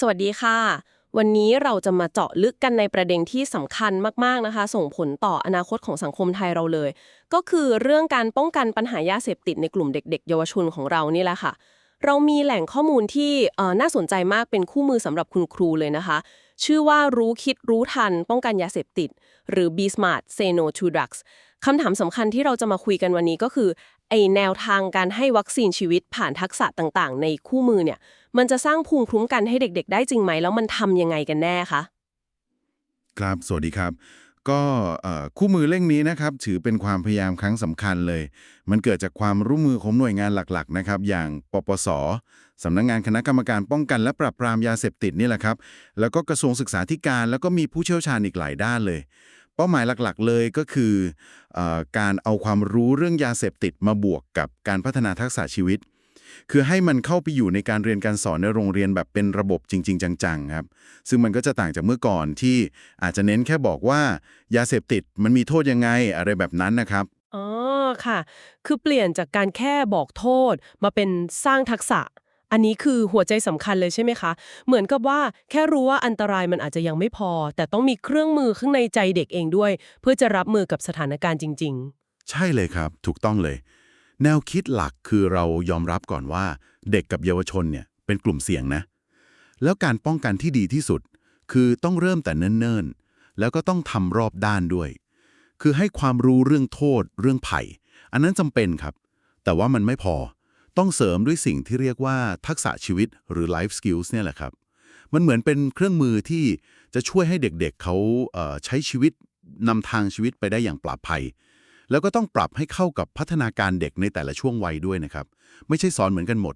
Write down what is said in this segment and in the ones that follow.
สวัสดีค่ะ วันนี้เราจะมาเจาะลึกกันในประเด็นที่สำคัญมาก ๆ นะคะ ส่งผลต่ออนาคตของสังคมไทยเราเลย ก็คือเรื่องการป้องกันปัญหายาเสพติดในกลุ่มเด็ก ๆ เยาวชนของเรานี่แหละค่ะ เรามีแหล่งข้อมูลที่น่าสนใจมากเป็นคู่มือสำหรับคุณครูเลยนะคะ ชื่อว่ารู้คิดรู้ทัน ป้องกันยาเสพติด หรือ Be Smart Say No to Drugs คำถามสำคัญที่เราจะมาคุยกันวันนี้ก็คือไอแนวทางการให้วัคซีนชีวิตผ่านทักษะต่างๆ ในคู่มือเนี่ย มันจะสร้างภูมิคุ้มกันให้เด็ก ๆ ได้จริงไหม แล้วมันทำยังไงกันแน่คะ ครับ สวัสดีครับ ก็คู่มือเล่มนี้นะครับ ถือเป็นความพยายามครั้งสำคัญเลย มันเกิดจากความร่วมมือของหน่วยงานหลักๆ นะครับ อย่างปปส สำนักงงานคณะกรรมการป้องกันและปราบปรามยาเสพติดนี่แหละครับ แล้วก็กระทรวงศึกษาธิการ แล้วก็มีผู้เชี่ยวชาญอีกหลายด้านเลย เป้าหมายหลักๆ เลยก็คืออการเอาความรู้เรื่องยาเสพติดมาบวกกับการพัฒนาทักษะชีวิต คือให้มันเข้าไปอยู่ในการเรียนการสอนในโรงเรียนแบบเป็นระบบจริง ๆ จังๆครับ ซึ่งมันก็จะต่างจากเมื่อก่อนที่อาจจะเน้นแค่บอกว่ายาเสพติดมันมีโทษยังไงอะไรแบบนั้นนะครับอ๋อค่ะ คือเปลี่ยนจากการแค่บอกโทษมาเป็นสร้างทักษะ อันนี้คือหัวใจสำคัญเลยใช่ไหมคะ เหมือนกับว่าแค่รู้ว่าอันตรายมันอาจจะยังไม่พอ แต่ต้องมีเครื่องมือข้างในใจเด็กเองด้วย เพื่อจะรับมือกับสถานการณ์จริง ๆ ใช่เลยครับ ถูกต้องเลย แนวคิดหลักคือเรายอมรับก่อนว่า เด็กกับเยาวชนเนี่ยเป็นกลุ่มเสี่ยงนะ แล้วการป้องกันที่ดีที่สุด คือต้องเริ่มแต่เนิ่นๆแล้วก็ต้องทำรอบด้านด้วย คือให้ความรู้เรื่องโทษ เรื่องไผ่อันนั้นจำเป็นครับ แต่ว่ามันไม่พอ ต้องเสริมด้วยสิ่งที่เรียกว่าทักษะชีวิตหรือ life skills เนี่ยแหละครับ มันเหมือนเป็นเครื่องมือที่จะช่วยให้เด็กๆเเขาใช้ชีวิตนำทางชีวิตไปได้อย่างปลอดภัย แล้วก็ต้องปรับให้เข้ากับพัฒนาการเด็กในแต่ละช่วงวัยด้วยนะครับ ไม่ใช่สอนเหมือนกันหมด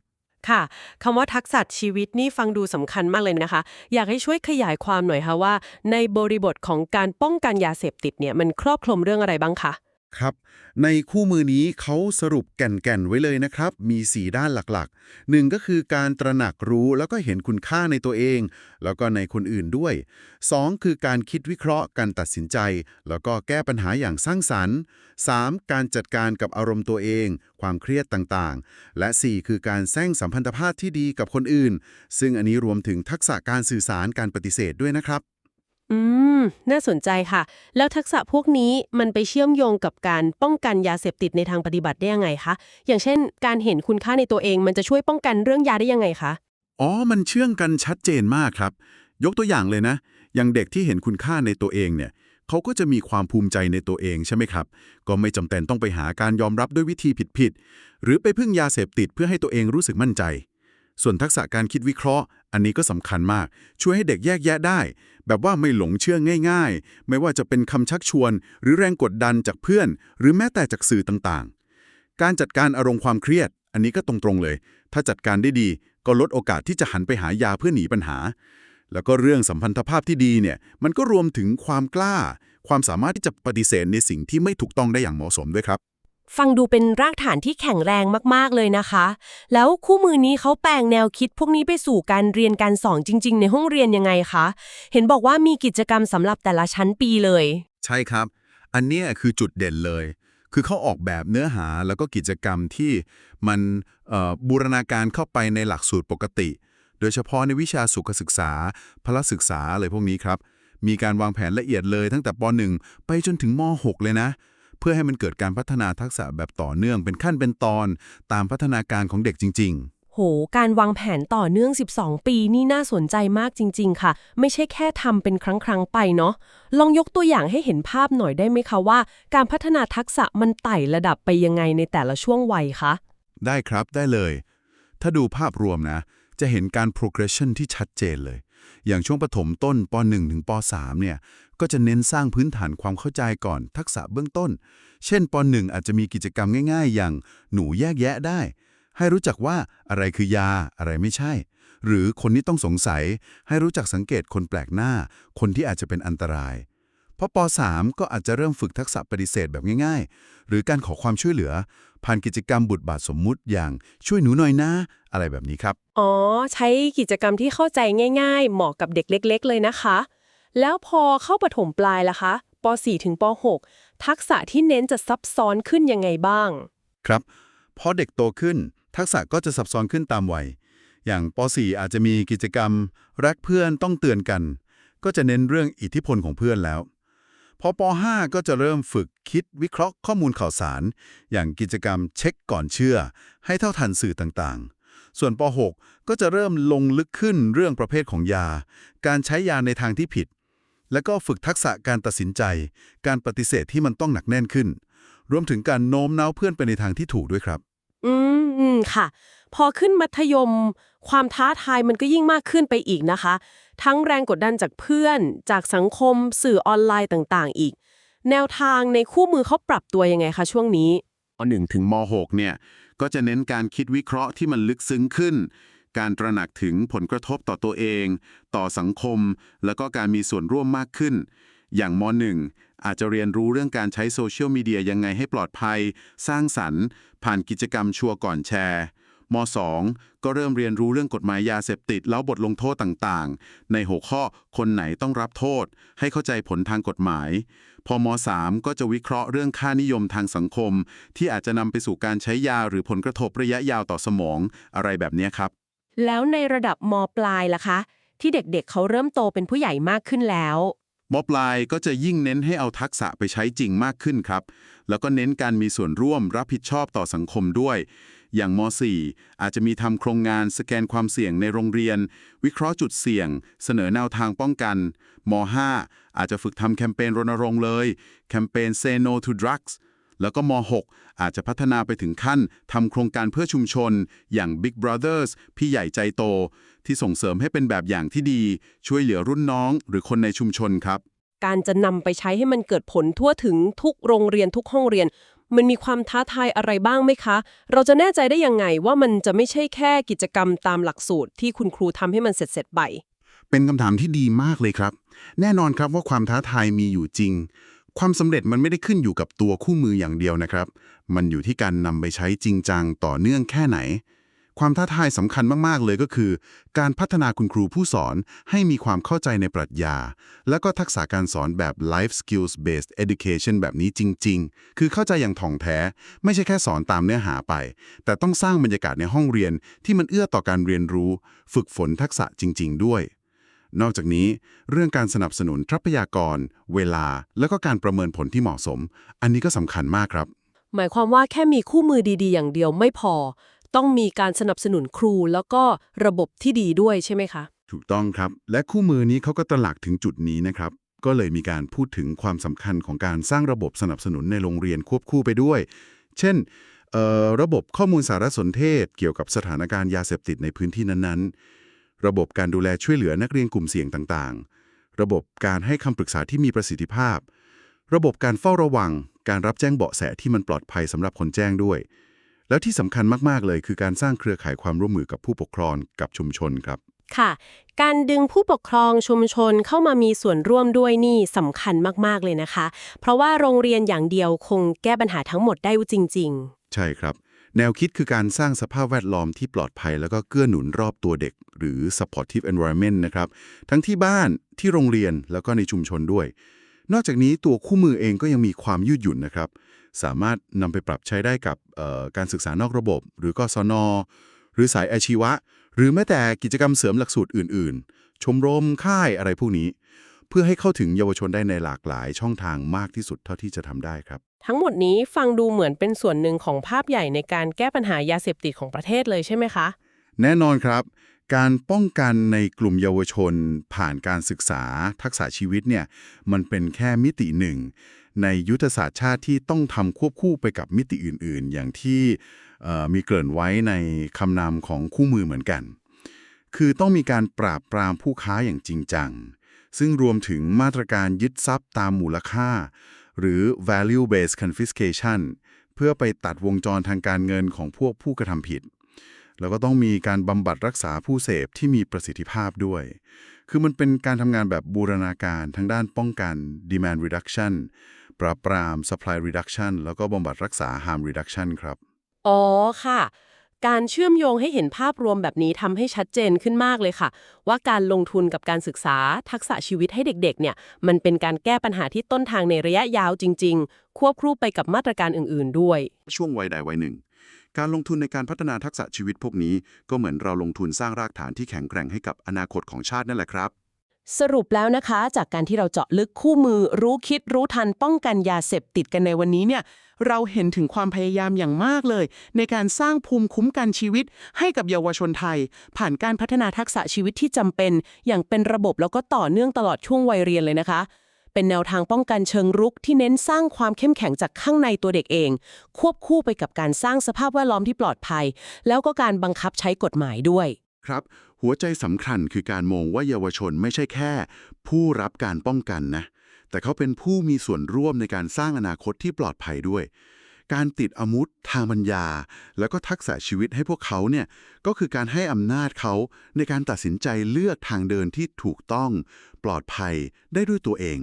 ค่ะคำว่าทักษะชีวิตนี่ฟังดูสำคัญมากเลยนะคะ อยากให้ช่วยขยายความหน่อยค่ะว่า ในบริบทของการป้องกันยาเสพติดเนี่ยมันครอบคลุมเรื่องอะไรบ้างคะ ครับ ในคู่มือนี้เขาสรุปแก่นๆไว้เลยนะครับ มี 4 ด้านหลักๆ1ก็คือการตระหนักรู้แล้วก็เห็นคุณค่าในตัวเอง แล้วก็ในคนอื่นด้วย 2 คือการคิดวิเคราะห์การตัดสินใจ แล้วก็แก้ปัญหาอย่างสร้างสรรค์ 3. การจัดการกับอารมณ์ตัวเอง ความเครียดต่างๆ และ 4 คือการสร้างสัมพันธภาพที่ดีกับคนอื่น ซึ่งอันนี้รวมถึงทักษะการสื่อสารการปฏิเสธด้วยนะครับ อืม น่าสนใจค่ะ แล้วทักษะพวกนี้มันไปเชื่อมโยงกับการป้องกันยาเสพติดในทางปฏิบัติได้ยังไงคะ อย่างเช่น การเห็นคุณค่าในตัวเองมันจะช่วยป้องกันเรื่องยาได้ยังไงคะ อ๋อ มันเชื่องกันชัดเจนมากครับ ยกตัวอย่างเลยนะ อย่างเด็กที่เห็นคุณค่าในตัวเองเนี่ย เขาก็จะมีความภูมิใจในตัวเองใช่ไหมครับ ก็ไม่จำเป็นต้องไปหาการยอมรับด้วยวิธีผิดๆ หรือไปพึ่งยาเสพติดเพื่อให้ตัวเองรู้สึกมั่นใจ ส่วนทักษะการคิดวิเคราะห์ อันนี้ก็สำคัญมาก ช่วยให้เด็กแยกแยะได้ แบบว่าไม่หลงเชื่อง่าย ๆ ไม่ว่าจะเป็นคำชักชวน หรือแรงกดดันจากเพื่อน หรือแม้แต่จากสื่อต่างๆ การจัดการอารมณ์ความเครียด อันนี้ก็ตรงๆเลย ถ้าจัดการได้ดีก็ลดโอกาสที่จะหันไปหายาเพื่อหนีปัญหา แล้วก็เรื่องสัมพันธภาพที่ดีเนี่ยมันก็รวมถึงความกล้า ความสามารถที่จะปฏิเสธในสิ่งที่ไม่ถูกต้องได้อย่างเหมาะสมด้วยครับ ฟังดูเป็นรากฐานที่แข็งแรงมากๆเลยนะคะ แล้วคู่มือนี้เขาแปลงแนวคิดพวกนี้ไปสู่การเรียนการสอนจริง ๆ ในห้องเรียนยังไงคะ เห็นบอกว่ามีกิจกรรมสำหรับแต่ละชั้นปีเลย ใช่ครับ อันเนี้ยคือจุดเด่นเลย คือเขาออกแบบเนื้อหาแล้วก็กิจกรรมที่มันบูรณาการเข้าไปในหลักสูตรปกติ โดยเฉพาะในวิชาสุขศึกษา พละศึกษาอะไรพวกนี้ครับ มีการวางแผนละเอียดเลยตั้งแต่ป .1 ไปจนถึงม .6 เลยนะ เพื่อให้มันเกิดการพัฒนาทักษะแบบต่อเนื่องเป็นขั้นเป็นตอนตามพัฒนาการของเด็กจริง ๆ โห การวางแผนต่อเนื่อง 12 ปีนี่น่าสนใจมากจริง ๆ ค่ะ ไม่ใช่แค่ทำเป็นครั้ง ๆ ไปเนาะ ลองยกตัวอย่างให้เห็นภาพหน่อยได้ไหมคะว่า การพัฒนาทักษะมันไต่ระดับไปยังไงในแต่ละช่วงวัยคะ ได้ครับได้เลย ถ้าดูภาพรวมนะ จะเห็นการ progression ที่ชัดเจนเลย อย่างช่วงประถมต้นป .1 ถึงป .3 เนี่ย ก็จะเน้นสร้างพื้นฐานความเข้าใจก่อนทักษะเบื้องต้น เช่นป .1 อาจจะมีกิจกรรมง่ายๆ อย่างหนูแยกแยะได้ ให้รู้จักว่าอะไรคือยา อะไรไม่ใช่ หรือคนที่ต้องสงสัย ให้รู้จักสังเกตคนแปลกหน้า คนที่อาจจะเป็นอันตรายพอป .3 ก็อาจจะเริ่มฝึกทักษะปฏิเสธแบบง่าย ๆ หรือการขอความช่วยเหลือ ผ่านกิจกรรมบุตรบาทสมมุติอย่างช่วยหนูหน่อยนะ อะไรแบบนี้ครับ อ๋อ ใช้กิจกรรมที่เข้าใจง่าย ๆ เหมาะกับเด็กเล็ก ๆ เลยนะคะ แล้วพอเข้าปฐมปลายล่ะคะป .4 ถึงป .6 ทักษะที่เน้นจะซับซ้อนขึ้นยังไงบ้าง ครับพอเด็กโตขึ้น ทักษะก็จะซับซ้อนขึ้นตามวัย อย่างป .4 อาจจะมีกิจกรรม รักเพื่อนต้องเตือนกัน ก็จะเน้นเรื่องอิทธิพลของเพื่อนแล้วพอป .5 ก็จะเริ่มฝึกคิดวิเคราะห์ข้อมูลข่าวสาร อย่างกิจกรรมเช็คก่อนเชื่อ ให้เท่าทันสื่อต่างๆ ส่วนป .6 ก็จะเริ่มลงลึกขึ้นเรื่องประเภทของยา การใช้ยาในทางที่ผิด แล้วก็ฝึกทักษะการตัดสินใจ การปฏิเสธที่มันต้องหนักแน่นขึ้น รวมถึงการโน้มน้าวเพื่อนไปในทางที่ถูกด้วยครับอืมอืมค่ะ พอขึ้นมัธยม ความท้าทายมันก็ยิ่งมากขึ้นไปอีกนะคะ ทั้งแรงกดดันจากเพื่อน จากสังคม สื่อออนไลน์ต่างๆ อีก แนวทางในคู่มือเขาปรับตัวยังไงคะช่วงนี้ม .1 ถึงม .6 เนี่ย ก็จะเน้นการคิดวิเคราะห์ที่มันลึกซึ้งขึ้น การตระหนักถึงผลกระทบต่อตัวเอง ต่อสังคม แล้วก็การมีส่วนร่วมมากขึ้น อย่างม .1 อาจจะเรียนรู้เรื่องการใช้โซเชียลมีเดียยังไงให้ปลอดภัย สร้างสรรค์ ผ่านกิจกรรมชัวร์ก่อนแชร์ ม .2 ก็เริ่มเรียนรู้เรื่องกฎหมายยาเสพติด แล้วบทลงโทษต่างๆ ในหัวข้อคนไหนต้องรับโทษ ให้เข้าใจผลทางกฎหมาย พอม .3 ก็จะวิเคราะห์เรื่องค่านิยมทางสังคม ที่อาจจะนำไปสู่การใช้ยาหรือผลกระทบระยะยาวต่อสมองอะไรแบบเนี้ยครับ แล้วในระดับมปลายล่ะคะ ที่เด็กๆเเขาเริ่มโตเป็นผู้ใหญ่มากขึ้นแล้วมปลายก็จะยิ่งเน้นให้เอาทักษะไปใช้จริงมากขึ้นครับ แล้วก็เน้นการมีส่วนร่วมรับผิดชอบต่อสังคมด้วย อย่างม .4 อาจจะมีทำโครงงานสแกนความเสี่ยงในโรงเรียน วิเคราะห์จุดเสี่ยง เสนอแนวทางป้องกันม .5 อาจจะฝึกทำแคมเปญรณรงค์เลย แคมเปญ Say No to Drugs แล้วก็ม .6 อาจจะพัฒนาไปถึงขั้นทำโครงการเพื่อชุมชน อย่าง Big Brothers พี่ใหญ่ใจโต ที่ส่งเสริมให้เป็นแบบอย่างที่ดี ช่วยเหลือรุ่นน้องหรือคนในชุมชนครับ การจะนำไปใช้ให้มันเกิดผลทั่วถึงทุกโรงเรียนทุกห้องเรียน มันมีความท้าทายอะไรบ้างไหมคะ เราจะแน่ใจได้ยังไงว่ามันจะไม่ใช่แค่กิจกรรมตามหลักสูตรที่คุณครูทำให้มันเสร็จเสร็จไป เป็นคำถามที่ดีมากเลยครับ แน่นอนครับว่าความท้าทายมีอยู่จริง ความสำเร็จมันไม่ได้ขึ้นอยู่กับตัวคู่มืออย่างเดียวนะครับ มันอยู่ที่การนำไปใช้จริงจังต่อเนื่องแค่ไหน ความท้าทายสำคัญมาก ๆ เลยก็คือ การพัฒนาคุณครูผู้สอนให้มีความเข้าใจในปรัชญา และก็ทักษะการสอนแบบ life skills based education แบบนี้จริง ๆ คือเข้าใจอย่างถ่องแท้ ไม่ใช่แค่สอนตามเนื้อหาไป แต่ต้องสร้างบรรยากาศในห้องเรียนที่มันเอื้อต่อการเรียนรู้ ฝึกฝนทักษะจริง ๆ ด้วย นอกจากนี้ เรื่องการสนับสนุนทรัพยากร เวลา แล้วก็การประเมินผลที่เหมาะสม อันนี้ก็สำคัญมากครับ หมายความว่าแค่มีคู่มือดีๆ อย่างเดียวไม่พอ ต้องมีการสนับสนุนครูแล้วก็ระบบที่ดีด้วยใช่ไหมคะ ถูกต้องครับ และคู่มือนี้เขาก็ตระหลักถึงจุดนี้นะครับ ก็เลยมีการพูดถึงความสำคัญของการสร้างระบบสนับสนุนในโรงเรียนควบคู่ไปด้วย เช่นระบบข้อมูลสารสนเทศ เกี่ยวกับสถานการณ์ยาเสพติดในพื้นที่นั้นๆ ระบบการดูแลช่วยเหลือนักเรียนกลุ่มเสี่ยงต่างๆ ระบบการให้คำปรึกษาที่มีประสิทธิภาพ ระบบการเฝ้าระวัง การรับแจ้งเบาะแสที่มันปลอดภัยสำหรับคนแจ้งด้วย แล้วที่สำคัญมาก ๆ เลยคือการสร้างเครือข่ายความร่วมมือกับผู้ปกครองกับชุมชนครับ ค่ะ การดึงผู้ปกครองชุมชนเข้ามามีส่วนร่วมด้วยนี่สำคัญมากๆเลยนะคะ เพราะว่าโรงเรียนอย่างเดียวคงแก้ปัญหาทั้งหมดได้จริงใช่ครับ แนวคิดคือการสร้างสภาพแวดล้อมที่ปลอดภัย แล้วก็เกื้อหนุนรอบตัวเด็ก หรือ supportive environment นะครับ ทั้งที่บ้านที่โรงเรียนแล้วก็ในชุมชนด้วย นอกจากนี้ตัวคู่มือเองก็ยังมีความยืดหยุ่นนะครับ สามารถนำไปปรับใช้ได้กับเอ่อการศึกษานอกระบบ หรือกศนหรือสายอาชีวะ หรือแม้แต่กิจกรรมเสริมหลักสูตรอื่น ๆ ชมรมค่ายอะไรพวกนี้ เพื่อให้เข้าถึงเยาวชนได้ในหลากหลายช่องทางมากที่สุดเท่าที่จะทำได้ครับๆทั้งหมดนี้ฟังดูเหมือนเป็นส่วนหนึ่งของภาพใหญ่ในการแก้ปัญหายาเสพติดของประเทศเลยใช่ไหมคะ แน่นอนครับ การป้องกันในกลุ่มเยาวชน ผ่านการศึกษาทักษะชีวิตเนี่ยมันเป็นแค่มิติหนึ่ง ในยุทธศาสตร์ชาติที่ต้องทำควบคู่ไปกับมิติอื่นๆ อย่างที่มีเกริ่นไว้ในคำนำของคู่มือเหมือนกัน คือต้องมีการปราบปรามผู้ค้าอย่างจริงจัง ซึ่งรวมถึงมาตรการยึดทรัพย์ตามมูลค่า หรือ value based confiscation เพื่อไปตัดวงจรทางการเงินของพวกผู้กระทำผิด แล้วก็ต้องมีการบำบัดรักษาผู้เสพที่มีประสิทธิภาพด้วย คือมันเป็นการทำงานแบบบูรณาการทั้งด้านป้องกัน demand reduction ปราบปราม supply reduction แล้วก็บำบัดรักษา harm reduction ครับ อ๋อค่ะ การเชื่อมโยงให้เห็นภาพรวมแบบนี้ทำให้ชัดเจนขึ้นมากเลยค่ะ ว่าการลงทุนกับการศึกษาทักษะชีวิตให้เด็กๆ เนี่ย มันเป็นการแก้ปัญหาที่ต้นทางในระยะยาวจริง ๆ ควบคู่ไปกับมาตรการอื่น ๆ ด้วย ช่วงวัยใดวัยหนึ่ง การลงทุนในการพัฒนาทักษะชีวิตพวกนี้ ก็เหมือนเราลงทุนสร้างรากฐานที่แข็งแกร่งให้กับอนาคตของชาตินั่นแหละครับ สรุปแล้วนะคะ จากการที่เราเจาะลึกคู่มือรู้คิดรู้ทันป้องกันยาเสพติดกันในวันนี้เนี่ยเราเห็นถึงความพยายามอย่างมากเลย ในการสร้างภูมิคุ้มกันชีวิต ให้กับเยาวชนไทย ผ่านการพัฒนาทักษะชีวิตที่จำเป็น อย่างเป็นระบบแล้วก็ต่อเนื่องตลอดช่วงวัยเรียนเลยนะคะ เป็นแนวทางป้องกันเชิงรุกที่เน้นสร้างความเข้มแข็งจากข้างในตัวเด็กเอง ควบคู่ไปกับการสร้างสภาพแวดล้อมที่ปลอดภัย แล้วก็การบังคับใช้กฎหมายด้วย ครับ หัวใจสำคัญคือการมองว่าเยาวชนไม่ใช่แค่ ผู้รับการป้องกันนะ แต่เขาเป็นผู้มีส่วนร่วมในการสร้างอนาคตที่ปลอดภัยด้วย การติดอาวุธทางปัญญา แล้วก็ทักษะชีวิตให้พวกเขาเนี่ยก็คือการให้อำนาจเขาในการตัดสินใจเลือกทางเดินที่ถูกต้อง ปลอดภัยได้ด้วยตัวเอง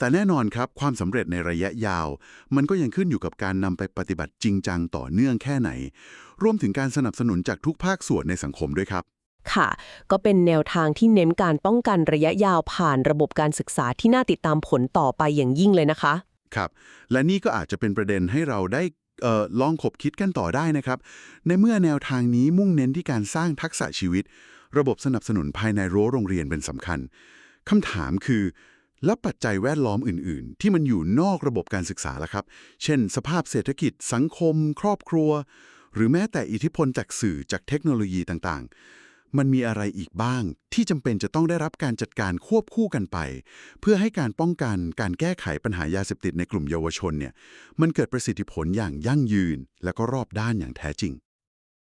แต่แน่นอนครับความสำเร็จในระยะยาว มันก็ยังขึ้นอยู่กับการนำไปปฏิบัติจริงจังต่อเนื่องแค่ไหน รวมถึงการสนับสนุนจากทุกภาคส่วนในสังคมด้วยครับ ค่ะ ก็เป็นแนวทางที่เน้นการป้องกันระยะยาวผ่านระบบการศึกษาที่น่าติดตามผลต่อไปอย่างยิ่งเลยนะคะ ครับ และนี่ก็อาจจะเป็นประเด็นให้เราได้เอ่อลองขบคิดกันต่อได้นะครับ ในเมื่อแนวทางนี้มุ่งเน้นที่การสร้างทักษะชีวิต ระบบสนับสนุนภายในรั้วโรงเรียนเป็นสำคัญคำถามคือ แล้วปัจจัยแวดล้อมอื่น ๆ ที่มันอยู่นอกระบบการศึกษาล่ะครับ เช่น สภาพเศรษฐกิจ สังคม ครอบครัว หรือแม้แต่อิทธิพลจากสื่อจากเทคโนโลยีต่างๆ มันมีอะไรอีกบ้าง ที่จำเป็นจะต้องได้รับการจัดการควบคู่กันไป เพื่อให้การป้องกันการแก้ไขปัญหายาเสพติดในกลุ่มเยาวชนเนี่ยมันเกิดประสิทธิผลอย่างยั่งยืน และก็รอบด้านอย่างแท้จริง